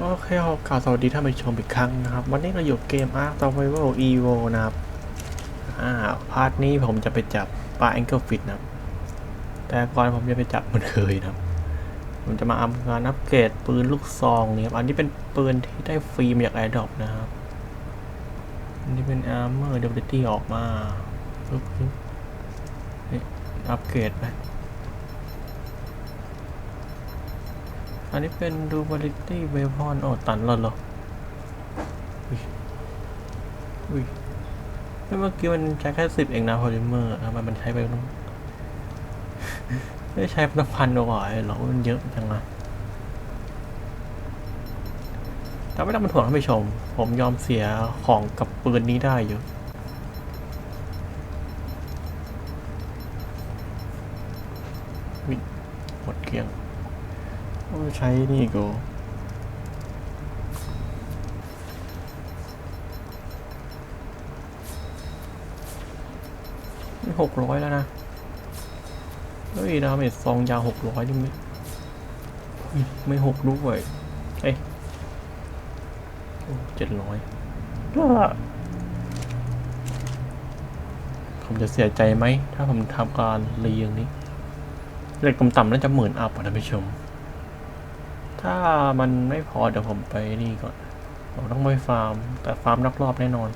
โอเคขอกล่าวสวัสดีท่านผู้ชมอีกครั้งนะครับ วันนี้เราอยู่เกม Ark Survival Evo นะครับ อ่า พาร์ทนี้ผมจะไปจับปลา Angle Fit นะครับ แต่ก่อนผมจะไปจับมันเคยนะครับ ผมจะมาอัพงานอัปเกรดปืนลูกซองเนี่ยครับอันนี้เป็นปืนที่ได้ฟรีมาจาก Airdrop นะครับ อันนี้เป็น Armor Durability ออกมาปึ๊บนี่อัปเกรดไป อันนี้เป็น durability weapon โอ้ตันแล้วเหรออุ้ยอุ้ยเมื่อกี้มันใช้แค่สิบเองนะ polymer ทำไมมันใช้ไปต้องไม่ใช้ตั้งพันกว่าเลยเหรอมันเยอะจังนะแต่ไม่ต้องเป็นห่วงท่านผู้ชม ผมยอมเสียของกับปืนนี้ได้อยู่อุ๊ยหมดเกลี้ยง โอ้ใช้นี่กูนี่หกร้อยแล้วนะเฮ้ยดาเมจซองยาวหกร้อยนี่ไม่ไม่หกด้วยเอ้ยเจ็ดร้อยผมจะเสียใจไหม ถ้าผมทำการเรียงนี้เลขต่ำๆน่าจะหมื่นอัพอะท่านผู้ชม ถ้ามันไม่พอเดี๋ยวผมไปนี่ก่อนผมต้องไปฟาร์ม แต่ฟาร์มรอบแน่นอน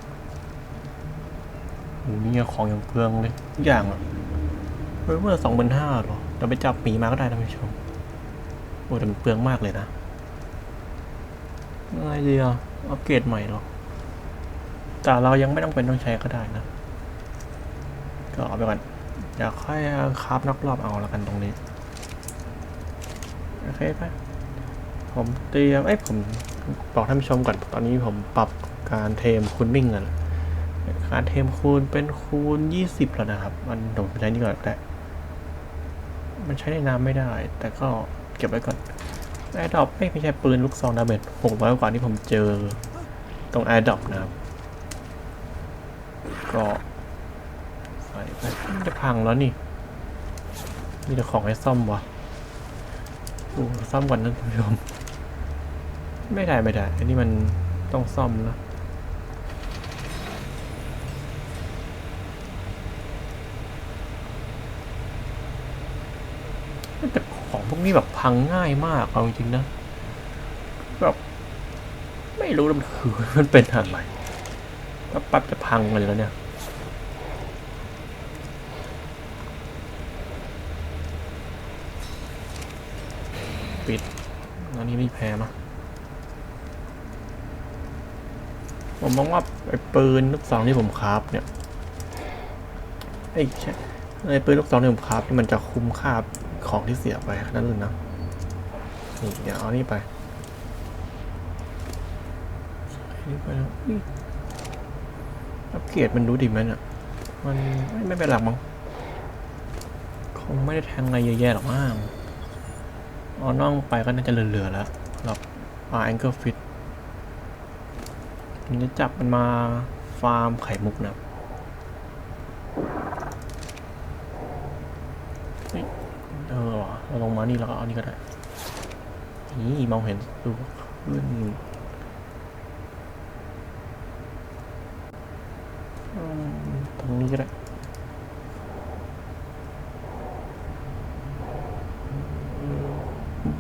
โอ้นี่ของอย่างเปลืองเลยทุกอย่างอะเฮ้ยเมื่อสองพันห้าหรอเดี๋ยวไปจับหมีมาก็ได้ท่านผู้ชมโอ้แต่มันเปลืองมากเลยนะอะไรดีอะอัปเกรดใหม่หรอแต่เรายังไม่ต้องเป็นต้องใช้ก็ได้นะ ก็เอาไปก่อนเดี๋ยวค่อยคราฟนักรอบเอาละกันตรงนี้ โอเคป ผมเตรียมเอ้ผมบอกท่านผู้ชมก่อนตอนนี้ผมปรับการเทมคูณมิ่งกันการเทมคูณเป็นคูณ 20 แล้วนะครับ มันผมใช้นี่ก่อนก็ได้มันใช้ในน้ำไม่ได้ แต่ก็เก็บไว้ก่อนแอร์ดรอปไม่ใช่ปืนลูกซองดาเมจหกร้อยกว่าที่ผมเจอตรงแอร์ดรอปนะครับก็ใส่ไปจะพังแล้วนี่มีแต่ของให้ซ่อมวะซ่อมก่อนนะท่านผู้ชม ไม่ได้ไม่ได้ อันนี้มันต้องซ่อมนะแต่ของพวกนี้แบบพังง่ายมากเอาจริงนะแบบไม่รู้มันคือมันเป็นอะไรปั๊บจะพังเลยแล้วเนี่ยปิดอันนี้ไม่แพ้มั้ย ผมมองว่าไอ้ปืนลูกซองที่ผมคราฟเนี่ยไอ้ใช่ไอ้ปืนลูกซองที่ผมคราฟนี่มันจะคุ้มค่าของที่เสียไปนั่นเลยนะนี่เดี๋ยวเอานี่ไปนี่ไปแล้วอัปเกรดมันรู้ดีไหมเนี่ยมันไม่ไม่เป็นหลักมั้งคงไม่ได้แทงอะไรเยอะแยะหรอกมั้งเอน่องไปก็น่าจะเหลือๆแล้วหรับปลาแองเกิลฟิต ผมจะจับมันมาฟาร์มไข่มุกนะเฮ้ยเออเราลงมานี่แล้วก็เอานี่ก็ได้ นี่มองเห็นดูขึ้นอืมตรงนี้ก็ได้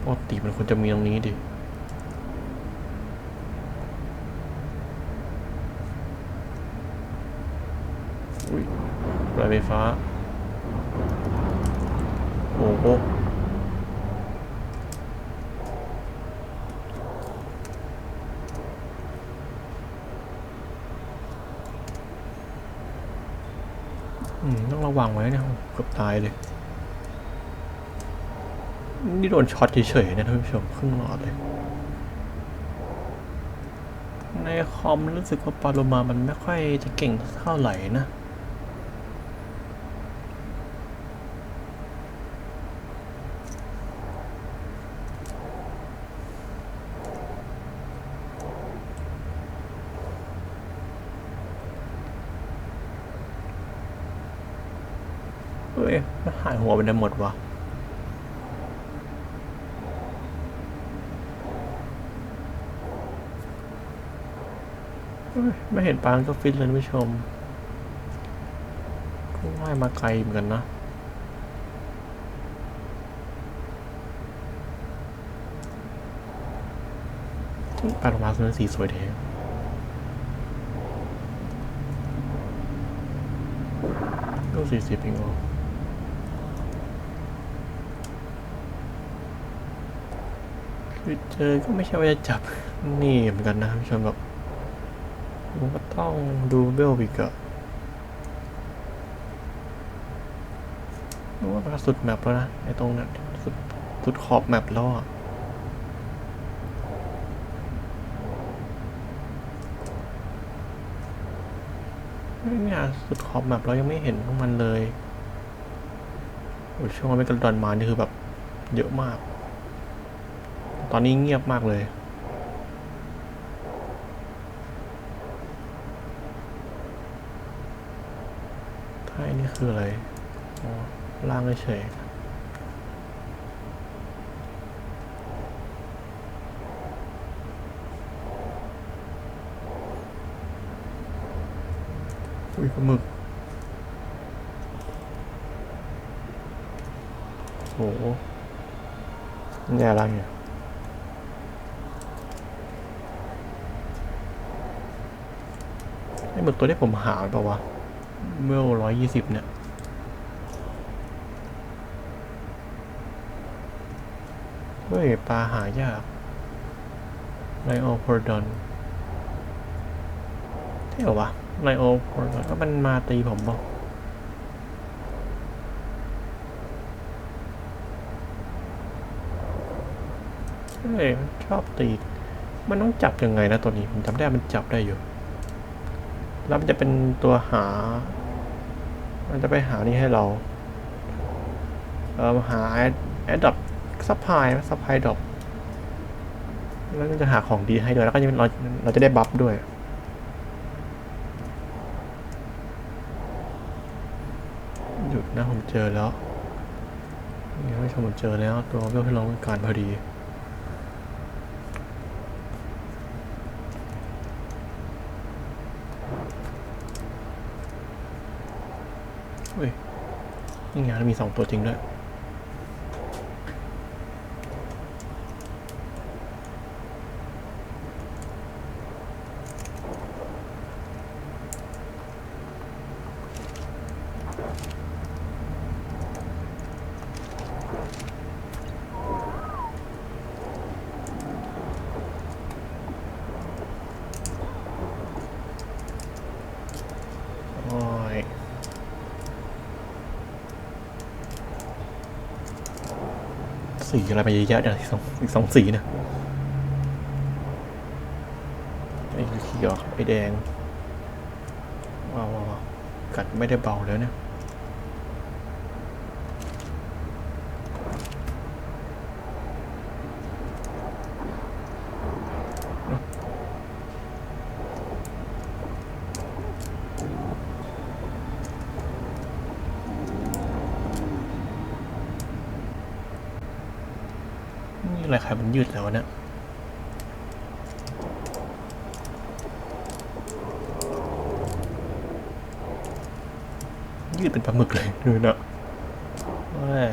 ปกติมันควรจะมีตรงนี้ดิ ไฟฟ้า โอ้โหต้องระวังไว้เนี่ยเกือบตายเลย นี่โดนช็อตเฉยๆนะท่านผู้ชมครึ่งหลอดเลย ในคอมรู้สึกว่าปาโลมามันไม่ค่อยจะเก่งเท่าไหร่นะ เฮ้ยมัน หัวไปได้หมดวะไม่เห็นปางก็ฟิตเลยผู้ชมก็ว่ายมาไกลเหมือนกันนะปลาลงมาสวนสีสวยเทก็สี่สิบเองอ๋อ คือเจอก็ไม่ใช่ว่าจะจับนี่เหมือนกันนะท่านผู้ชมแบบมันก็ต้องดูเบลอีกอะรู้ว่ามันก็สุดแมปแล้วนะไอ้ตรงนั้นสุดสุดขอบแมปแล้วอะเนี่ยสุดขอบแบบเรายังไม่เห็นพวกมันเลยโอ้ช่วงไม่กระดอนมานี่คือแบบเยอะมาก ตอนนี้เงียบมากเลย ท้ายนี่คืออะไรล่างเฉยอุ้ยปลาหมึกโหนี่อะไรเนี่ย ไอ้หมึกตัวที่ผมหาเปล่าวะเมื่อร้อยยี่สิบเนี่ยเฮ้ยปลาหายากไลโอโพรดอนใช่เหรอวะไลโอโพรดอนก็มันมาตีผมบอกเฮ้ยชอบตี มันต้องจับยังไงนะตัวนี้ ผมจำได้มันจับได้อยู่ แล้วมันจะเป็นตัวหา มันจะไปหานี่ให้เราเออหาแอดแอดดอปซัพพลายซัพพลายดอปแล้วมันจะหาของดีให้ด้วย แล้วก็จะเราเราจะได้บัฟด้วยหยุดนะผมเจอแล้วนี่ไม่ชมผมเจอแล้ว ตัวเพื่อนที่เราต้องการพอดี นี่ไงมันมีสองตัวจริงด้วย โอ้ย สี อะไรมาเยอะแยะเนี่ยอีกสองอีกสองสีนะไอ้เขียวไอ้แดงว้าวว้าวว้าวกัดไม่ได้เบาแล้วเนี่ย นี่ อะไรใครมันยืดแล้วเนี่ยยืดเป็นปลาหมึกเลยดูนะแหม่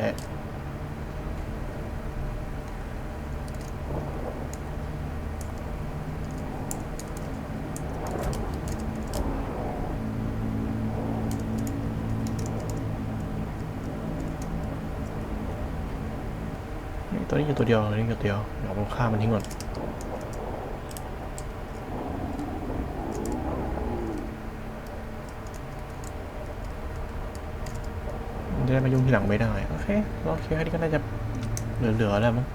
นี่ ตัวนี้อยู่ตัวเดียวตัวนี้อยู่ตัวเดียวเดี๋ยวผมฆ่ามันทิ้งก่อนจะได้มายุ่งทีหลังไม่ได้ โอเคโอเคแค่นี้ก็น่าจะเหลือๆแล้วมั้ง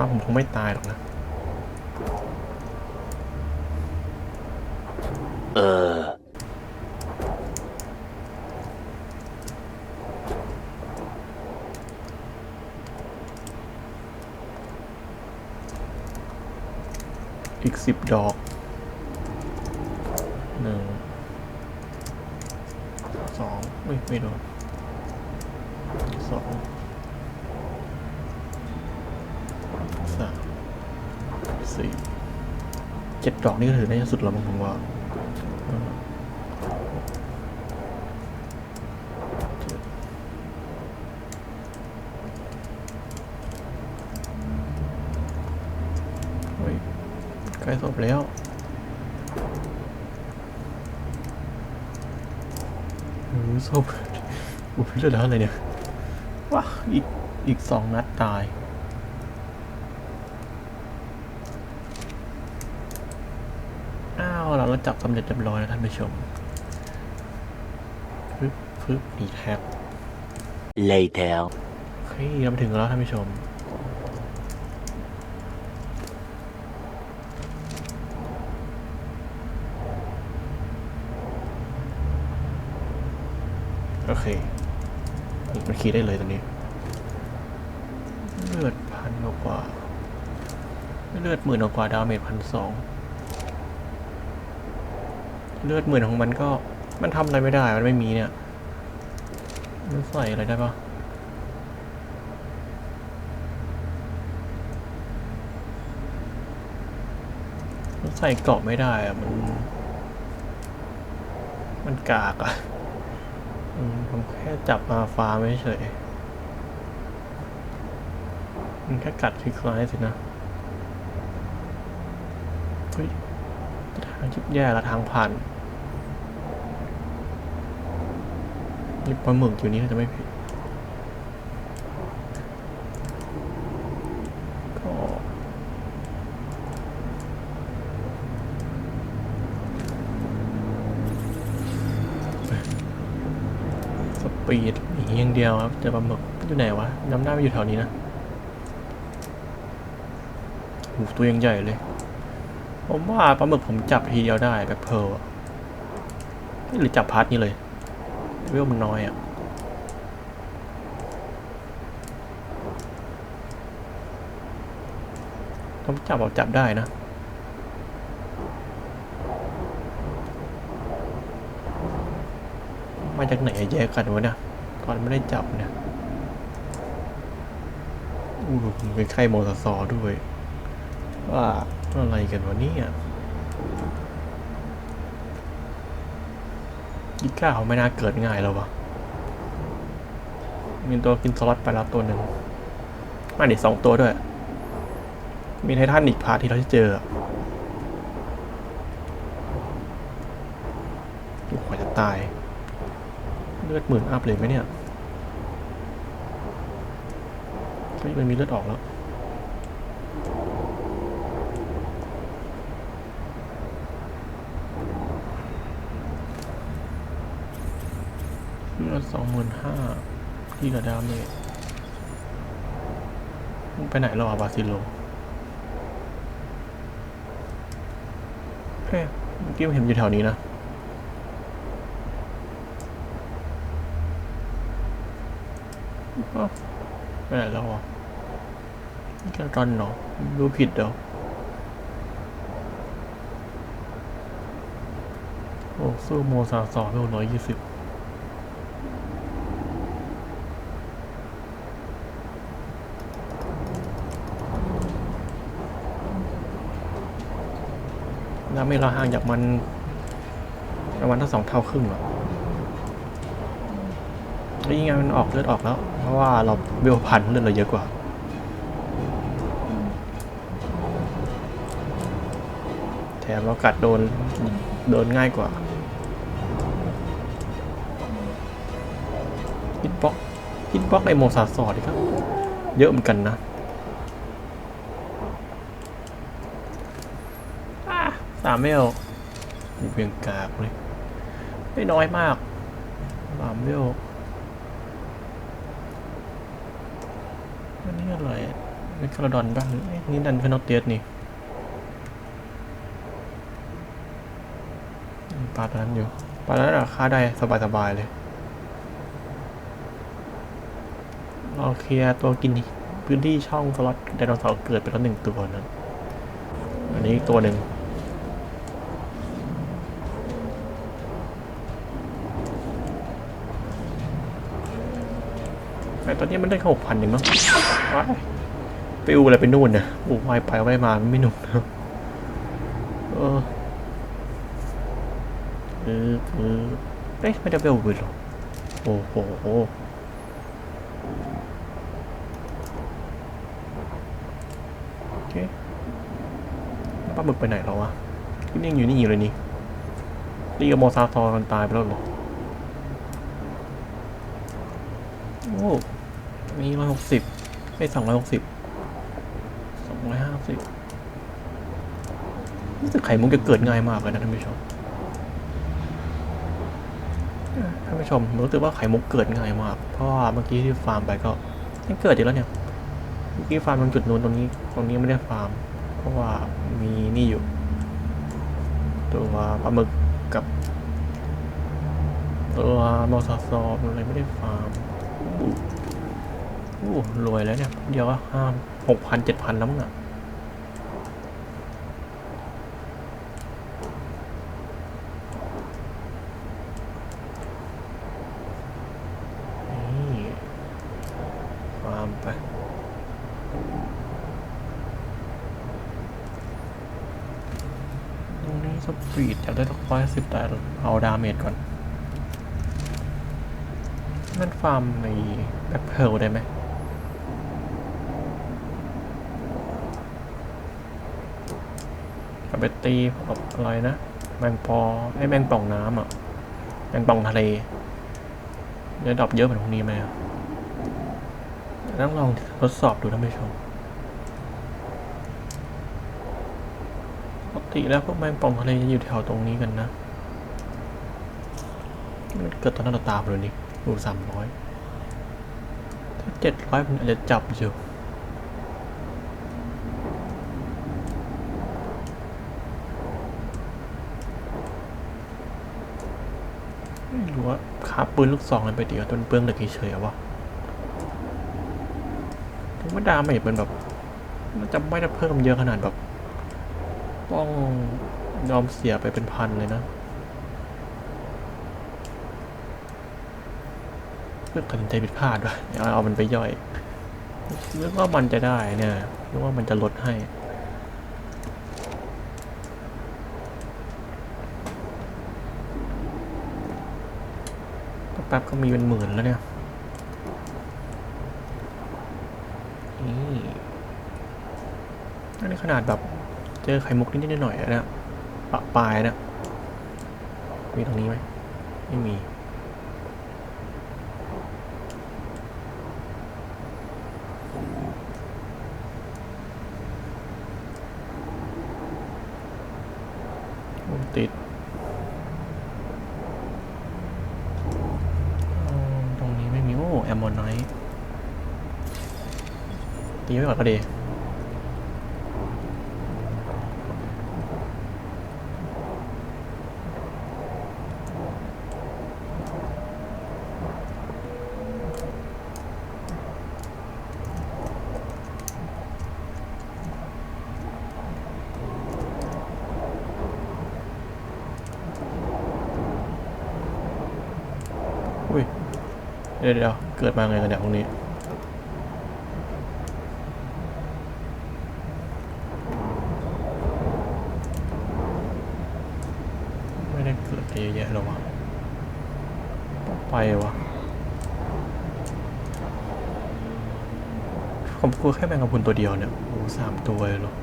ลงมาผมคงไม่ตายหรอกนะเอีกสิบดอกหนึ่งสองไม่ไม่โดนสองสามสี่ เจ็ดดอกนี่ก็ถือน่าจะสุดแล้วมั้งผมว่าเออเจ็ดเฮ้ยใกล้จบแล้วโอ้โหศพโอ้โหเลือดแล้วอะไรเนี่ย ว้าอีก อีกสองนัดตาย อ้าวเราเราจับสำเร็จเรียบร้อยแล้วท่านผู้ชมฟึบฟึบอีแท็บ Later. โอเคเรามาถึงแล้วท่านผู้ชม โอเคนี่มันขี่ได้เลยตอนนี้ เลือดพันกว่า เลือดหมื่นกว่าดาเมจพันสอง เลือดหมื่นของมันก็ มันทำอะไรไม่ได้ มันไม่มีเนี่ย มันใส่อะไรได้ปะมันใส่เกราะไม่ได้อะมัน มันกากอะอืมผมแค่จับมาฟาร์มไม่เฉย มันแค่กัดคลิกซ้ายสินะ เฮ้ยทางชิบแย่ละทางผ่าน ปลาหมึกอยู่นี่ถ้าจะไม่ผิดก็สปีดหนีอย่างเดียวครับเจอปลาหมึกอยู่ไหนวะน้ำหน้าไม่อยู่แถวนี้นะโอ้ตัวยังใหญ่เลย ผมว่าปลาหมึกผมจับทีเดียวได้แบบเพลอะหรือจับพาร์ทนี้เลย เวลมันน้อยอะผมจับเอาจับได้นะมาจากไหนแยกกันวะเนี่ยตอนไม่ได้จับเนี่ยอู้หูเป็นไข้โมซาซอด้วย ว่าอะไรกันวะเนี่ย ก้าเขาวไม่น่าเกิดง่ายแล้ววะมีตัวกินสล็อตไปแล้วตัวหนึ่งมาดิสองตัวด้วย มีไททันอีกพาร์ทที่เราที่เจออะโอ้โหจะตาย เลือดหมื่นอัพเลยไหมเนี่ยเฮ้ยมันมีเลือดออกแล้ว เลือด สองหมื่นห้าที่กับดาเมจไปไหนแล้วอะบาซิโลเฮ้ยเมื่อกี้ผมเห็นอยู่แถวนี้นะไปไหนแล้วอะนี่แค่ตอนเนาะดูผิดเดี๋ยวโอ้สู้โมซาซอเวลร้อยยี่สิบ แล้วไม่เราห่างจากมันประมาณทั้งสองเท่าครึ่งหรอนี่ไงมันออกเลือดออกแล้ว เพราะว่าเราเบลพันเลือดเราเยอะกว่าแถมเรากัดโดนโดนง่ายกว่าฮิตบ็อกฮิตบ็อกไอโมซาซอดครับ เยอะเหมือนกันนะอะสามเมลกูเพียงกากเลยไม่น้อยมากสามเมลอันนี้อะไรเป็นคาราดอนบ้างนี่ดันเพนอตเตียสนี่ปลาตันั้นอยู่ปลาตันั้นอะฆ่าได้สบายๆเลยเราเคลียร์ตัวกินพื้นที่ช่องสล็อตไดโนเสาร์เกิดไปแล้วหนึ่งตัวนั้นอันนี้ตัวหนึ่ง แต่ตอนนี้มันได้แค่หกพันเองมั้งว้ายปิวอะไรไปนู่นเนี่ยโอ้ว่ายไปว่มาไม่หนุกนะเออเออเออเอ๊ะไม่ได้เบลบุญหรอโอ้โหโอเคปลาหมึกไปไหนแล้ววะนิ่งอยู่นี่อยู่เลยนี่ตีกับโมซาซอกันตายไปแล้วเหรอโอ้ มีร้อยหกสิบไม่สองร้อยหกสิบสองร้อยห้าสิบรู้สึกไข่มุกจะเกิดง่ายมากเลยนะท่านผู้ชมท่านผู้ชมรู้สึกว่าไข่มุกเกิดง่ายมาก เพราะว่าเมื่อกี้ที่ฟาร์มไปก็ยังเกิดอยู่แล้วเนี่ย เมื่อกี้ฟาร์มตรงจุดนู้นตรงนี้ ตรงนี้ไม่ได้ฟาร์ม เพราะว่ามีนี่อยู่ ตัวปลาหมึกกับ ตัวมอสซออะไรไม่ได้ฟาร์ม โอ้รวยแล้วเนี่ย เดียวก็ห้าหกพันเจ็ดพันแล้วมั้งอะนี่ฟาร์มไปตรงนี้สปีดจะได้ต้องร้อยสิบแต่เอาดาเมจก่อน นั่นฟาร์มในแบ็คเพลได้ไหม เอาไปตีกับอะไรนะ แมงปอไอ้แมงป่องน้ำอะ แมงป่องทะเลเดี๋ยดรอปเยอะเหมือนพวกนี้ไหมต้องลองทดสอบดูท่านผู้ชมปกติแล้วพวกแมงป่องทะเลจะอยู่แถวตรงนี้กันนะ มันเกิดตอนนั้นเราตาเลยนี่ดูสามร้อยถ้าเจ็ดร้อยมันอาจจะจับอยู่ไม่รู้ ว่าขาปืนลูกซองอะไรไปเดียวต้นเปลืองเหล็กเฉยๆอะวะถึงว่าดาเมจเป็นแบบมันจะไม่ได้เพิ่มเยอะขนาดแบบ ต้องยอมเสียไปเป็นพันเลยนะเลือกตัดสินใจผิดพลาดดี๋ยเอามันไปย่อยนึกว่ามันจะได้เนี่ยนึกว่ามันจะลดให้ แป๊บๆก็มีเป็นหมื่นแล้วเนี่ยนี่อันนี้ขนาดแบบเจอไข่มุกนิดๆหน่อยๆอะนะปะปลายนะมีตรงนี้ไหมไม่มีติดอ๋อตรงนี้ไม่มี โอ้ แอมโมไนท์ตีไว้ก่อนก็ดีอุ้ย เดี๋ยวเดี๋ยว เกิดมาไงกันเนี่ยพวกนี้ไม่ได้เกิดเยอะแยะหรอวะไปวะผมกลัวแค่แมงกะพรุนตัวเดียวเนี่ยโอ้สามตัวเลยหรอ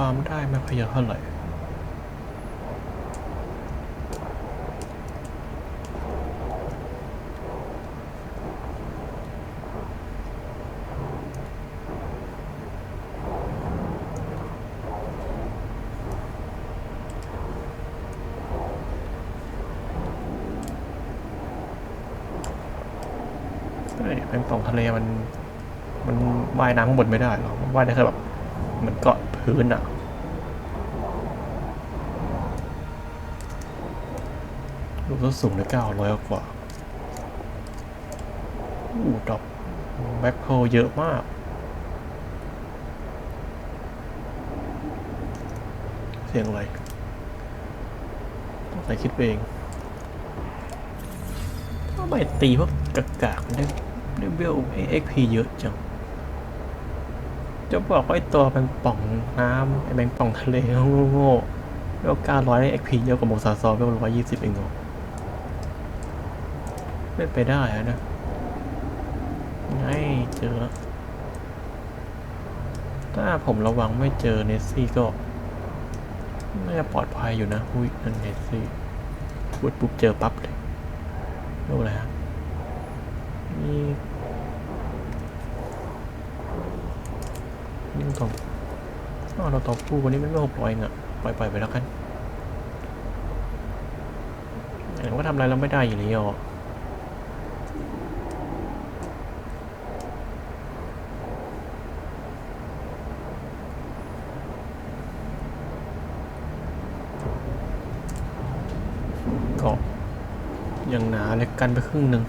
ฟาร์ม ได้ไม่ค่อยเยอะเท่าไหร่เป็นป่องทะเลมัน มันว่ายน้ำข้างบนไม่ได้หรอกว่ายได้แค่แบบเหมันเกาะพื้นอะ ลูกก็สูงได้เก้าร้อยกว่าอู้ดอกแบ็คโฮเยอะมาก เสียงอะไรต้องใส่คิดเองทำไมตีพวกกากากๆได้ได้เวลเอ็กพีเยอะจัง จะบอกว่าไอตัวแมงป่องน้ำไอแมงป่องทะเลโง่ๆเวลเก้าร้อยเอ็กพีเยอะกว่าโมซาซอเวลร้อยยี่สิบเองเหรอ ไม่ไปได้อะนะไงเจอแล้วถ้าผมระวังไม่เจอเนสซี่ก็น่าจะปลอดภัยอยู่นะอุ้ยนั่นเนสซี่พูดปุ๊บเจอปั๊บเลยรู้อะไรฮะนี่นี่ตองอ้าวเราตองคู่วันนี้ไม่ไม่หกร้อยเองอะปล่อยปล่อยไปแล้วกันเห็นว่าทำอะไรเราไม่ได้อยู่แล้วอะเกาะอย่างหนาเลยกันไปครึ่งหนึ่ง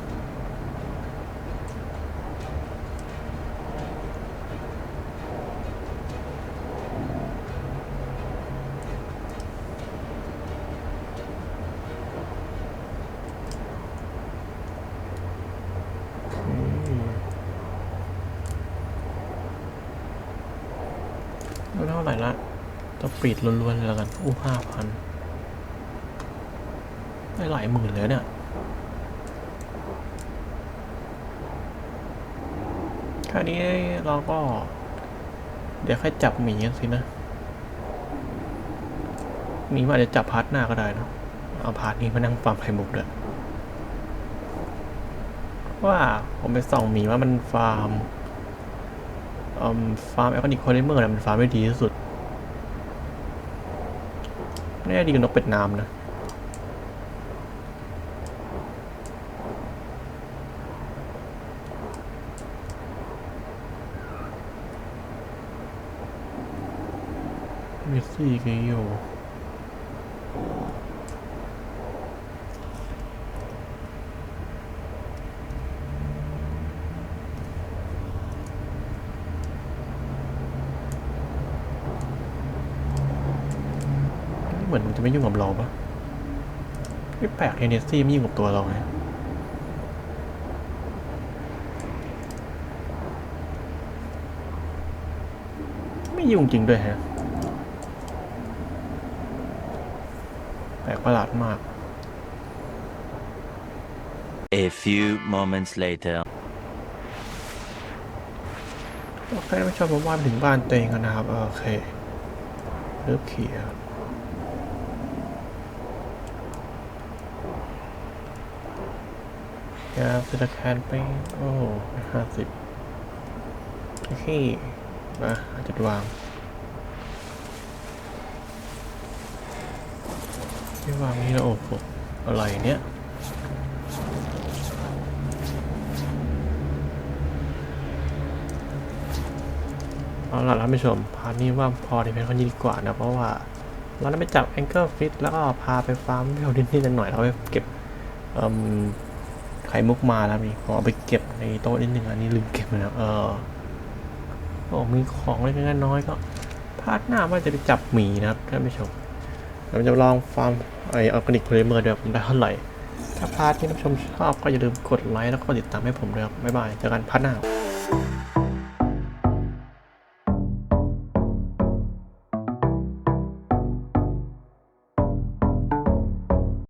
ไม่เท่าไหร่ละต้องปิดล้วนๆเลยแล้วกันอู้ห้าพัน หลายหมื่นเลยเนี่ย คราวนี้เราก็ เดี๋ยวค่อยจับหมีกันสินะ หมีมันอาจจะจับพาร์ทหน้าก็ได้นะ เอาพาร์ทนี้มานั่งฟาร์มไข่มุกด้วยว่าผมไปส่องหมีว่ามันฟาร์มอืมฟาร์มแอคอนิคโคลิเมอร์นะมันฟาร์มได้ดีที่สุดไม่ได้ดีกับนกเป็ดน้ำนะ สี่กิโยเหมือนมันจะไม่ยุ่งกับเราปะไม่แปลกเทนเนสซี่ไม่ยุ่งกับตัวเราไงไม่ยุ่งจริงด้วยฮะ แปลกประหลาดมาก A few moments later. โอเคไม่ชอบผมว่าไปถึงบ้านตัวเองกันนะครับ โอเคเริ่มเขียร์ยาสตาแคนไป โอ้ห้าสิบโอเคมาจุดวาง ที่วางนี่แล้โอ้โหอะไรเนี่ยเอาล่ะท่านผู้ชมพาร์ทนี้ว่าพอที่เป็นคนยิงดีกว่านะ เพราะว่าเราได้ไปจับแองเกิลฟิตแล้วก็พาไปฟาร์มเที่ยวดินนี่หน่อยเราไปเก็บไข่มุกมาแล้วนี่ขอเอาไปเก็บในโต๊ะนิดนึงอันนี้ลืมเก็บไปแล้วเออโอ้มีของเล็กๆน้อยๆก็พาร์ทหน้าว่าจะไปจับหมีนะครับท่านผู้ชม เราจะลองฟาร์มไอออร์แกนิกโพลิเมอร์ด้วยผมได้เท่าไหร่ ถ้าพาร์ทที่ท่านผู้ชมชอบก็อย่าลืมกดไลค์แล้วก็ติดตามให้ผมด้วยครับบ๊ายบายเจอกันพาร์ทหน้า